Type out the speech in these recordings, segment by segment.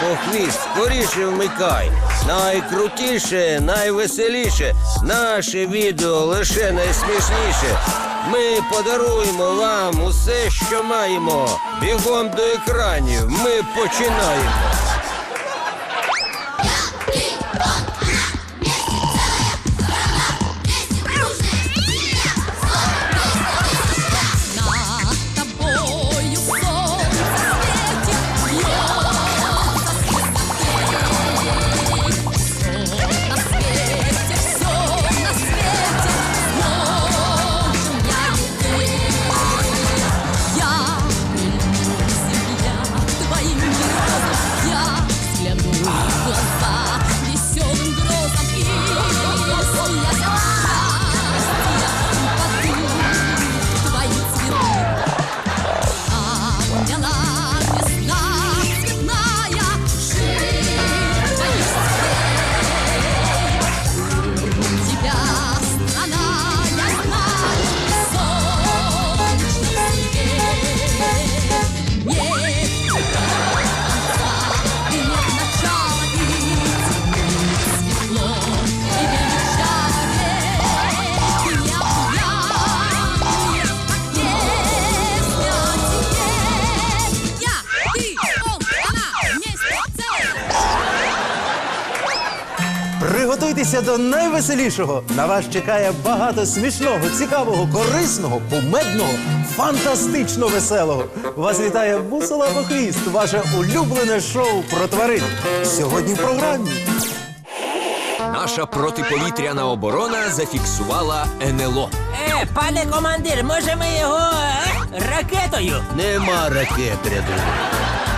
по хвіст, скоріше вмикай. Найкрутіше, найвеселіше. Наше відео лише найсмішніше. Ми подаруємо вам усе, що маємо. Бігом до екранів. Ми починаємо. Приготуйтеся до найвеселішого. На вас чекає багато смішного, цікавого, корисного, кумедного, фантастично веселого. Вас вітає Бусола Хвіст, ваше улюблене шоу про тварин. Сьогодні в програмі. Наша протиповітряна оборона зафіксувала НЛО. Е, пане командир, може ми його е, ракетою? Нема ракет ряду.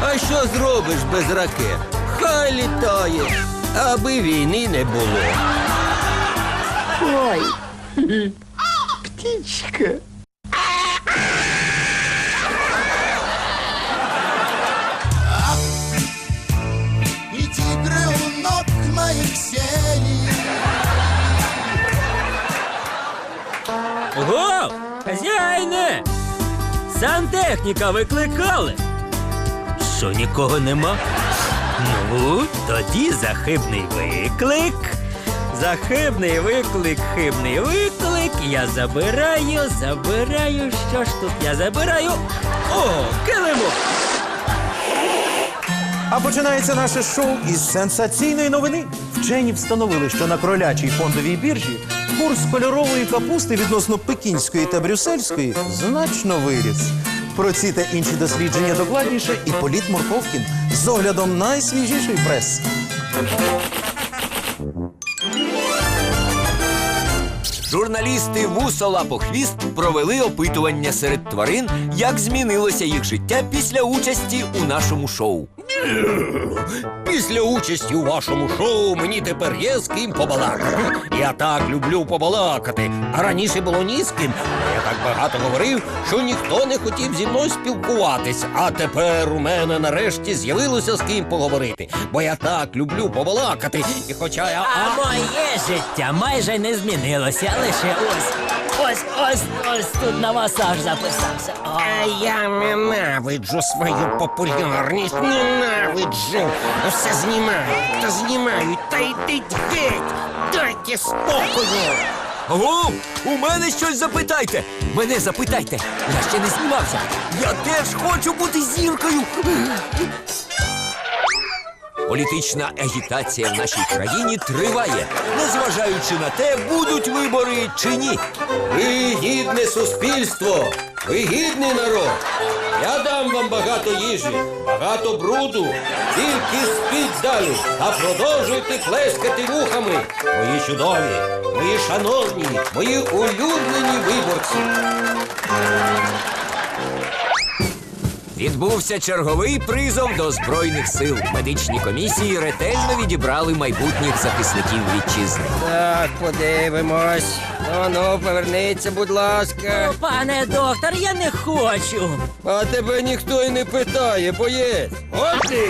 А що зробиш без ракет? Хай літає, аби війни не було. И тигры у ног моих Ого! Хазяїне! Сантехніка викликали. Що нікого нема? Ну, тоді захибний виклик. Захибний виклик, хибний виклик. Я забираю, забираю. Що ж тут я забираю? О, килимок! А починається наше шоу із сенсаційної новини. Вчені встановили, що на кролячій фондовій біржі курс кольорової капусти відносно пекінської та брюссельської значно виріс. Про ці та інші дослідження докладніше і Політ Морковкін з оглядом найсвіжішої преси. Журналісти Вусола по хвіст провели опитування серед тварин, як змінилося їх життя після участі у нашому шоу. Після участі у вашому шоу мені тепер є з ким побалакати. Я так люблю побалакати. А раніше було ні з ким. Я так багато говорив, що ніхто не хотів зі мною спілкуватись. А тепер у мене нарешті з'явилося з ким поговорити. Бо я так люблю побалакати. І хоча я. А моє життя майже не змінилося, лише ось, ось, ось, ось тут на масаж записався. О. А я ненавиджу свою популярність, ненавиджу. Все знімають та знімають, та йдіть геть. Дайте спокою. О, у мене щось запитайте. Мене запитайте. Я ще не знімався. Я теж хочу бути зіркою. Політична агітація в нашій країні триває, незважаючи на те, будуть вибори чи ні. Ви гідне суспільство, ви гідний народ. Я дам вам багато їжі, багато бруду. Тільки спіть далі, а продовжуйте плескати вухами. Мої чудові, мої шановні, мої улюблені виборці. Відбувся черговий призов до збройних сил. Медичні комісії ретельно відібрали майбутніх захисників вітчизни. Так, подивимось. Ну, ну, поверніться, будь ласка. Пане доктор, я не хочу. А тебе ніхто й не питає, боєць. От ти.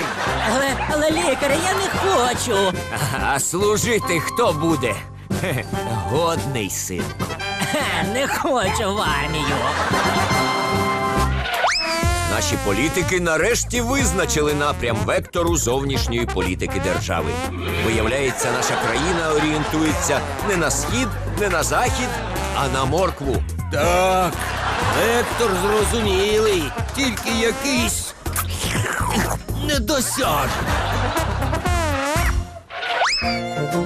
Але, але лікаря, я не хочу. А служити хто буде? Хе-хе, Годний. Хе, Не хочу в армію. Наші політики нарешті визначили напрям вектору зовнішньої політики держави. Виявляється, наша країна орієнтується не на схід, не на захід, а на моркву. Так, вектор зрозумілий, тільки якийсь недосяжний.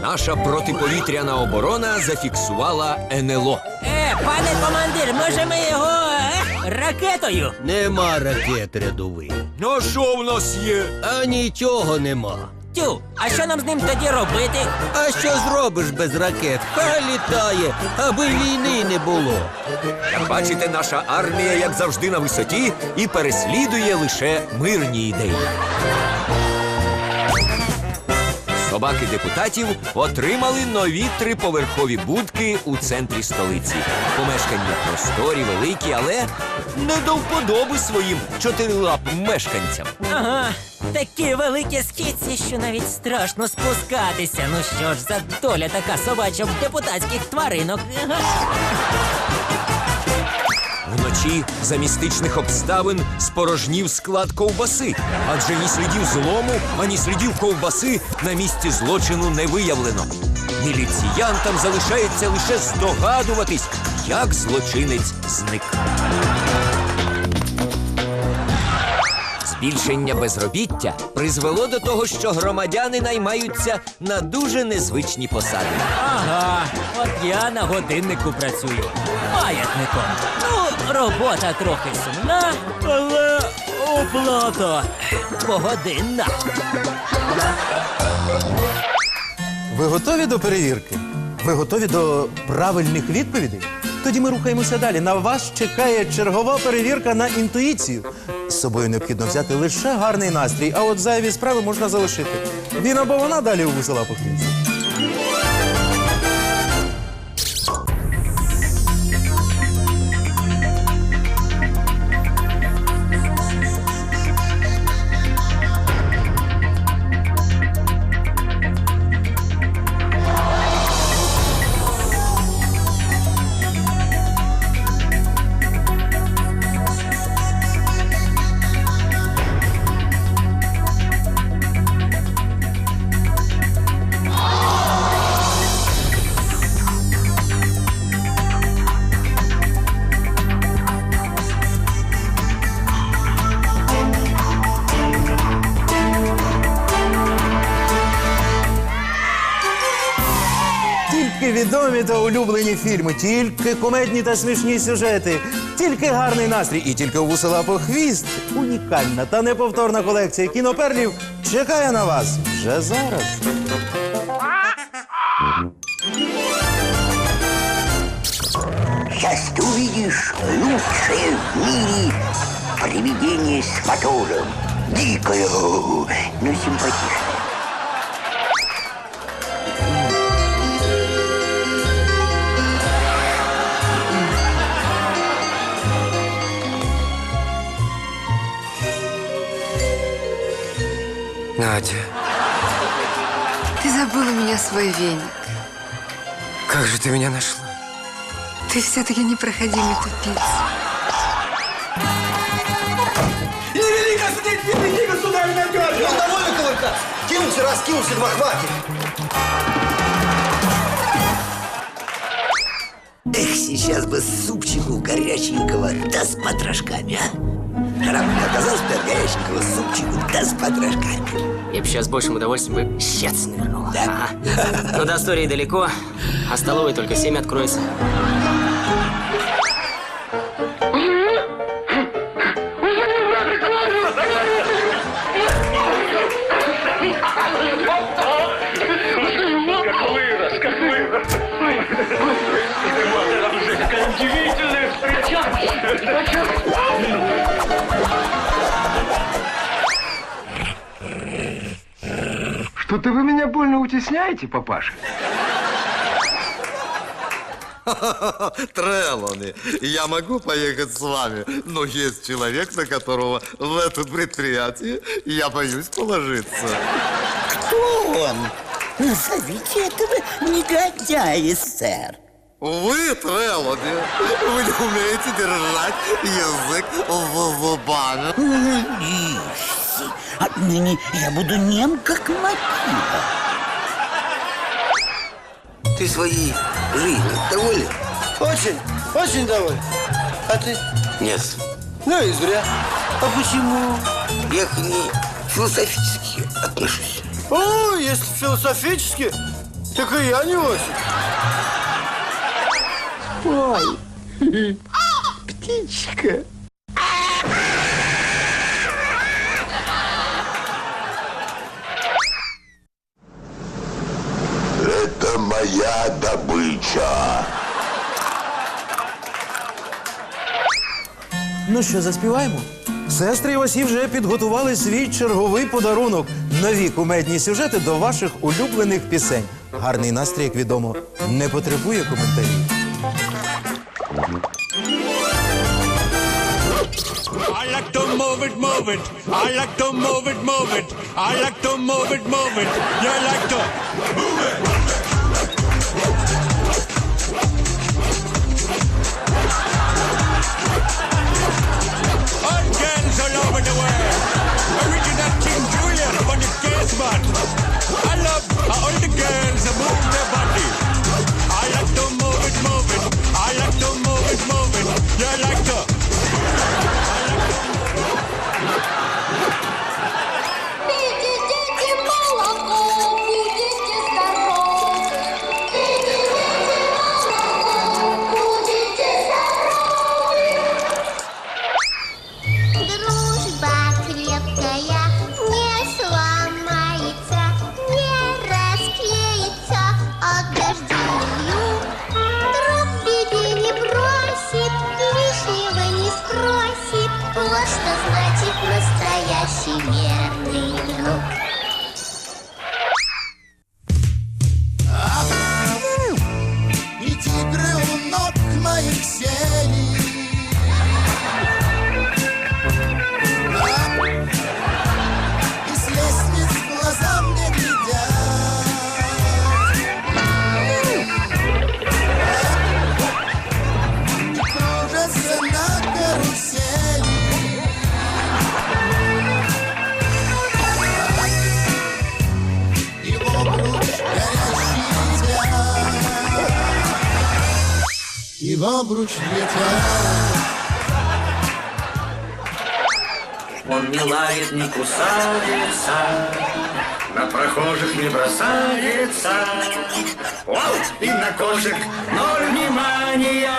Наша протиповітряна оборона зафіксувала НЛО. Е, пане командир, може ми його е, ракетою? Нема ракет рядових, Ну а що в нас є? а нічого нема. Тю, а що нам з ним тоді робити? А що зробиш без ракет? Хай літає, аби війни не було. Як бачите, наша армія, як завжди, на висоті і переслідує лише мирні ідеї. Собаки депутатів отримали нові триповерхові будки у центрі столиці. Помешкання просторі, великі, але не до вподоби своїм чотирилапим мешканцям. Ага, такі великі східці, що навіть страшно спускатися. Ну що ж за доля така собача в депутатських тваринок. Вночі за містичних обставин спорожнів склад ковбаси, адже ні слідів злому, ані слідів ковбаси на місці злочину не виявлено. Міліціянтам залишається лише здогадуватись, як злочинець зник. Збільшення безробіття призвело до того, що громадяни наймаються на дуже незвичні посади. Ага, от я на годиннику працюю. Маятником. Ну, робота трохи сумна, але оплата погодинна. Ви готові до перевірки? Ви готові до правильних відповідей? Тоді ми рухаємося далі. На вас чекає чергова перевірка на інтуїцію. З собою необхідно взяти лише гарний настрій, а от зайві справи можна залишити. Він або вона далі у весела похвіст. Тільки відомі та улюблені фільми, тільки комедні та смішні сюжети, тільки гарний настрій і тільки вусила по хвіст. Унікальна та неповторна колекція кіноперлів чекає на вас вже зараз. Сейчас ты увидишь лучшее в мире привидение с мотором. Дикое, но симпатичное. Надя, Ты забыла у меня свой веник. как же ты меня нашла? Ты все-таки непроходимый тупица. Ну, довольно кувыркаться. Кинулся, раскинулся, два хватит. Эх, сейчас бы супчику горяченького, да с потрошками, а? Бы от горяченького супчику, да с потрошками. Я бы сейчас с большим удовольствием бы щец навернул. Да? Ага. Но до истории далеко, а столовой только семь откроется. Что-то вы меня больно утесняете, папаша. Трелоны, я могу поехать с вами, но есть человек, на которого в это предприятие я боюсь положиться. Кто он? Назовите этого негодяя, сэр. Вы, Трелоди, вы не умеете держать язык в зубами. Отныне я буду нем, как мотива. Ты своей жизнью доволен? Очень, очень доволен. А ты? Нет. Ну и зря. А почему? Я к ней философически отношусь. О, если философически, так и я не очень. Ой, птичка. Моя добыча. Ну що, заспіваємо? Сестри Івасі вже підготували свій черговий подарунок. Нові кумедні сюжети до ваших улюблених пісень. Гарний настрій, як відомо, не потребує коментарів. I like to move it, move it. I like to move it, move it. I like to move it, move it. You like to going nowhere. Original King Julian on the gas, man. I love how all the girls are moving. Лает, на прохожих не бросается. Вау! И на кошек ноль внимания,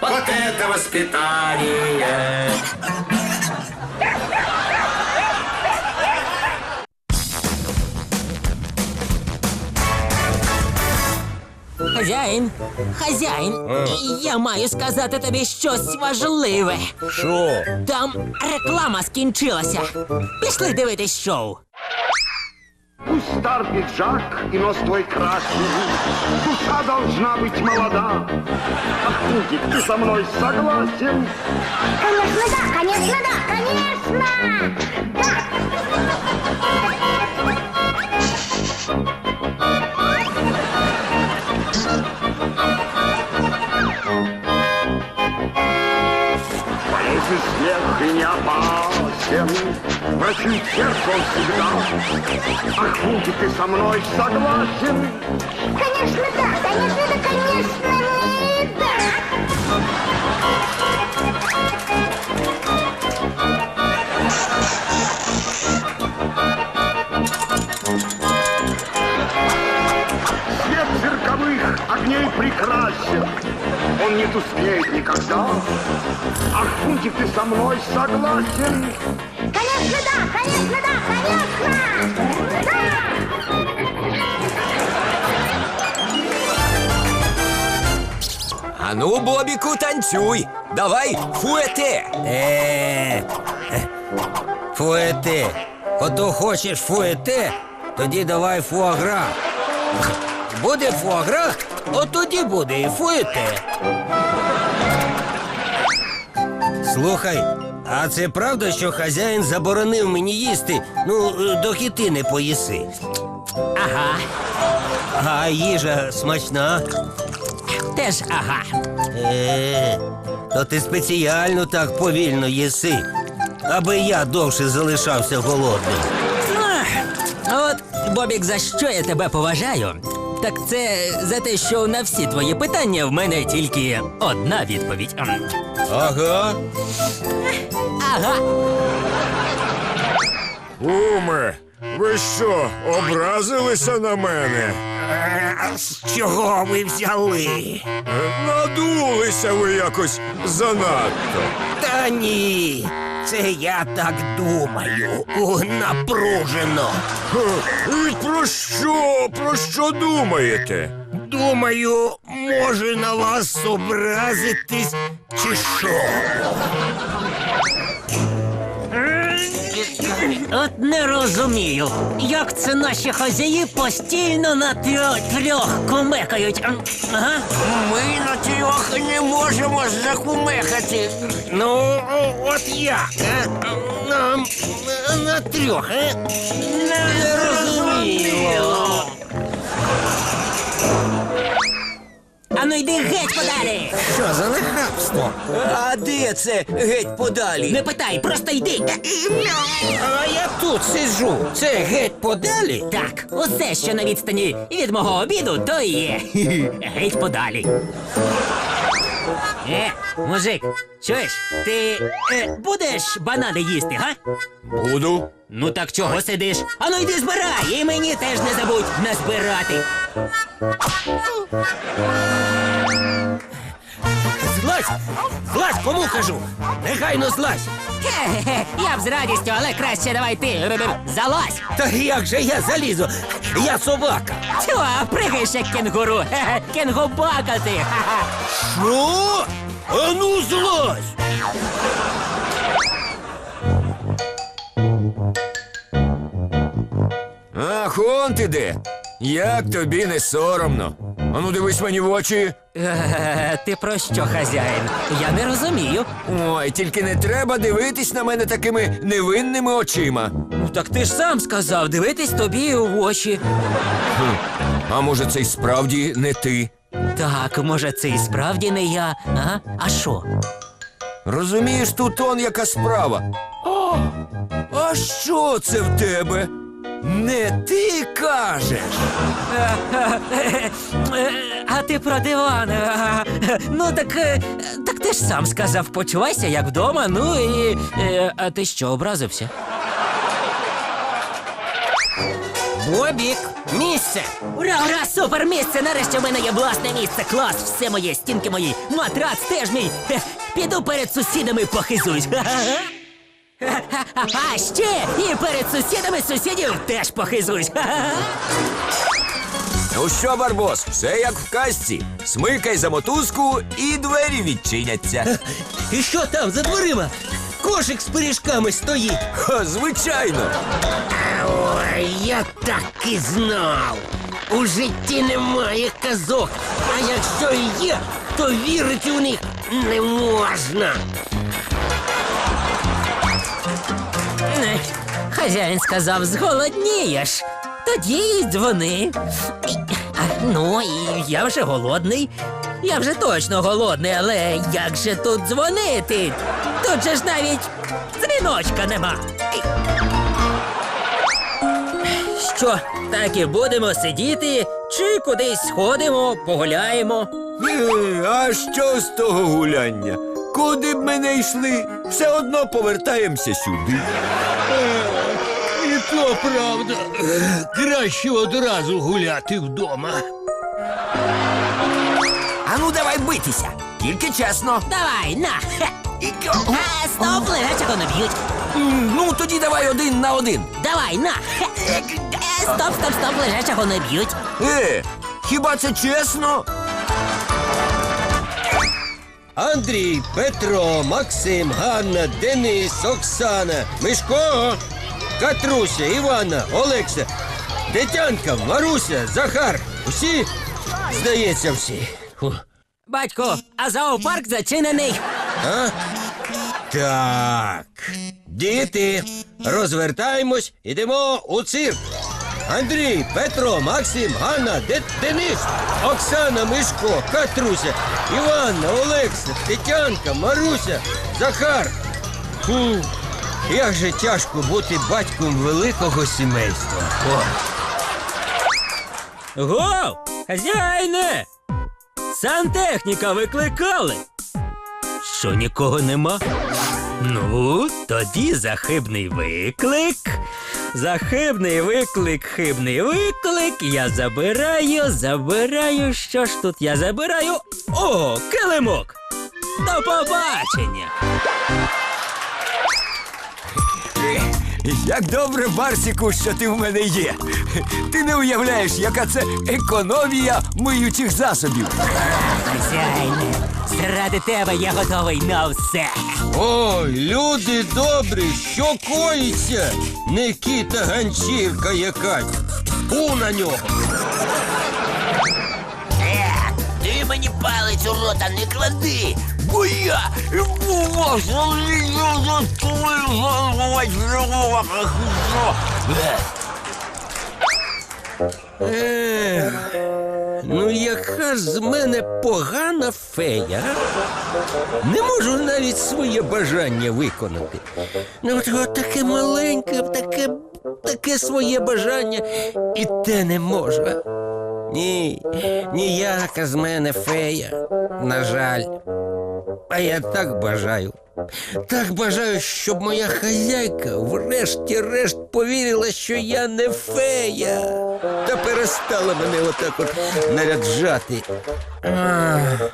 вот это воспитание. Хазяїн, хазяїн, я маю сказати тобі щось важливе. Що? Там реклама скінчилася. Пішли дивитись шоу. Пусть стар пиджак и нос твой красный, Душа должна быть молода. Ах, Фунтик, ты со мной согласен? Конечно, да, конечно, да, Ах, Фунтик, ты со мной согласен? Конечно, да, конечно, да, конечно, да! Свет цирковых огней прекрасен, Он не тускнеет никогда. Ах, Фунтик, ты со мной согласен? Конечно, да, конечно, да, конечно! Да! А ну, Бобіку, танцюй! Давай, фуете! Е, фуете. Ото хочеш фуете, тоді давай фуагра. Буде фуагра, от тоді буде і фуете. Слухай, а це правда, що хазяїн заборонив мені їсти, ну, доки ти не поїси. Ага. А їжа смачна. теж ага. Е, то ти спеціально так повільно їси, аби я довше залишався голодним. От, Бобік, за що я тебе поважаю? Так це за те, що на всі твої питання в мене тільки одна відповідь. Ага. Ага. Уме, ви що, образилися на мене? З чого ви взяли? Е, Надулися ви якось занадто. Та ні. Це я так думаю. У, напружено. І про що? Про що думаєте? Думаю, може на вас образитись чи що? От не розумію, як це наші хазяї постійно на трьох, трьох кумекають. Ага. Ми на трьох не можемо закумекати. Ну, от як? а? Нам на трьох, а? Не розуміло. А ну йди геть подалі! Що за нахабство? А де це геть подалі? Не питай, просто йди. А я тут сиджу. Це геть подалі? Так, усе, що на відстані від мого обіду, то і є. Геть подалі. Е, мужик, чуєш, ти е, будеш банани їсти, га? Буду. Ну так чого сидиш? Ану йди збирай, і мені теж не забудь назбирати. Злазь! Злазь, кому кажу? Негайно злазь! Хе-хе-хе, я б з радістю, але краще давай ти. Залазь! Та як же я залізу? Я собака. Тьо, а пригаєш як кенгуру. Хе-хе, Кенгубака ти. Ха-ха. Що? А ну злазь! Ах, он ти де. Як тобі не соромно? Ану дивись мені в очі. Е, Ти про що, хазяїн? Я не розумію. Ой, тільки не треба дивитись на мене такими невинними очима. Ну так ти ж сам сказав, дивитись тобі в очі. А може, це й справді не ти? Так, може, це і справді не я. Ага. А що? Розумієш, тут он яка справа. А що це в тебе? Не ти кажеш. А ти про диван. Ну так, е, так ти ж сам сказав, почувайся як вдома. Ну і. е, А ти що, образився? Бобік, місце! Ура, ура, супер місце! Нарешті в мене є власне місце. Клас, все моє, стінки мої, матрац теж мій. Піду перед сусідами похизуюсь. А ще і перед сусідами сусідів теж похизуюсь. Ну що, Барбос, все як в казці. Смикай за мотузку і двері відчиняться. І що там за дверима? Кошик з пиріжками стоїть. Ха, звичайно. Ой, я так і знав. У житті немає казок. А якщо і є, то вірити у них не можна. Хазяїн сказав, зголоднієш. Тоді й дзвони. Ну, і я вже голодний. Я вже точно голодний, але як же тут дзвонити? Тут же ж навіть дзвіночка нема. Що, так і будемо сидіти, чи кудись сходимо, погуляємо? Е, А що з того гуляння? Куди б ми не йшли, все одно повертаємося сюди. І то правда. Краще одразу гуляти вдома. Ану, давай битися. Тільки чесно. Давай, на! Хе. А, стоп, легачого не б'ють. М, Ну, тоді давай один на один. Давай, на! Хе. Е, Стоп, стоп, стоп, лежачого не б'ють. Е, хіба це чесно? Андрій, Петро, Максим, Ганна, Денис, Оксана, Мишко, Катруся, Івана, Олекса, Тетянка, Маруся, Захар. Усі? Здається, всі. Фу. Батько, а зоопарк зачинений. А? Так. Діти, розвертаємось, ідемо у цирк. Андрій, Петро, Максим, Ганна, Де- Денис, Оксана, Мишко, Катруся, Іванна, Олекса, Тетянка, Маруся, Захар. Фу, як же тяжко бути батьком великого сімейства. О. Гов! Хазяїне! Сантехніка викликали. Що нікого нема? Ну, тоді захибний виклик. Захибний виклик, хибний виклик. Я забираю, забираю. Що ж тут я забираю? О, килимок! До побачення! Як добре, Барсіку, що ти в мене є. Ти не уявляєш, яка це економія миючих засобів. Хазяїне, заради тебе я готовий на все. Ой, люди добрі, що коїться? Не кіта ганчірка якась. Фу на нього. Ти мені палець у рота не клади, я Ех, ну яка ж з мене погана фея. Не можу навіть своє бажання виконати. Ну от, от таке маленьке, таке, таке своє бажання, і те не можу. Ні, ніяка з мене фея, на жаль. А я так бажаю. Так бажаю, щоб моя хазяйка врешті-решт повірила, що я не фея. Та перестала мене отак от наряджати. Ах.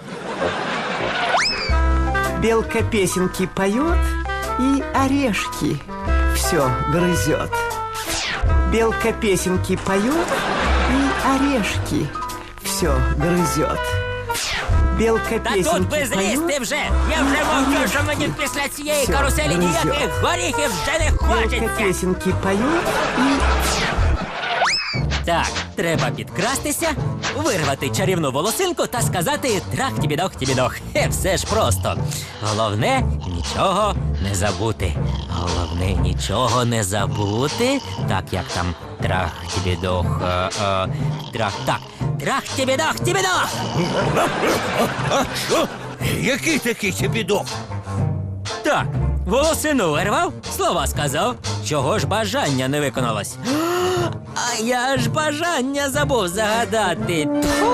Белка песенки поет и орешки все грызет. Белка песенки поет и орешки все грызет. Белка Та тут ви злізьте вже! Я вже мовчу, що мені після цієї Всё, каруселі друзі. ніяких горіхів вже не белка хочеться! песенки поет и Так, треба підкрастися, вирвати чарівну волосинку та сказати трах тібідох тібідох. Хе, все ж просто. Головне нічого не забути. Головне нічого не забути. Так як там трах тібідох. Е, е, трах. Так. Трах тібідох тібідох! А що? Який такий чебідок? Так, волосину вирвав, слова сказав. Чого ж бажання не виконалось? А я ж бажання забув загадати. Тьфу!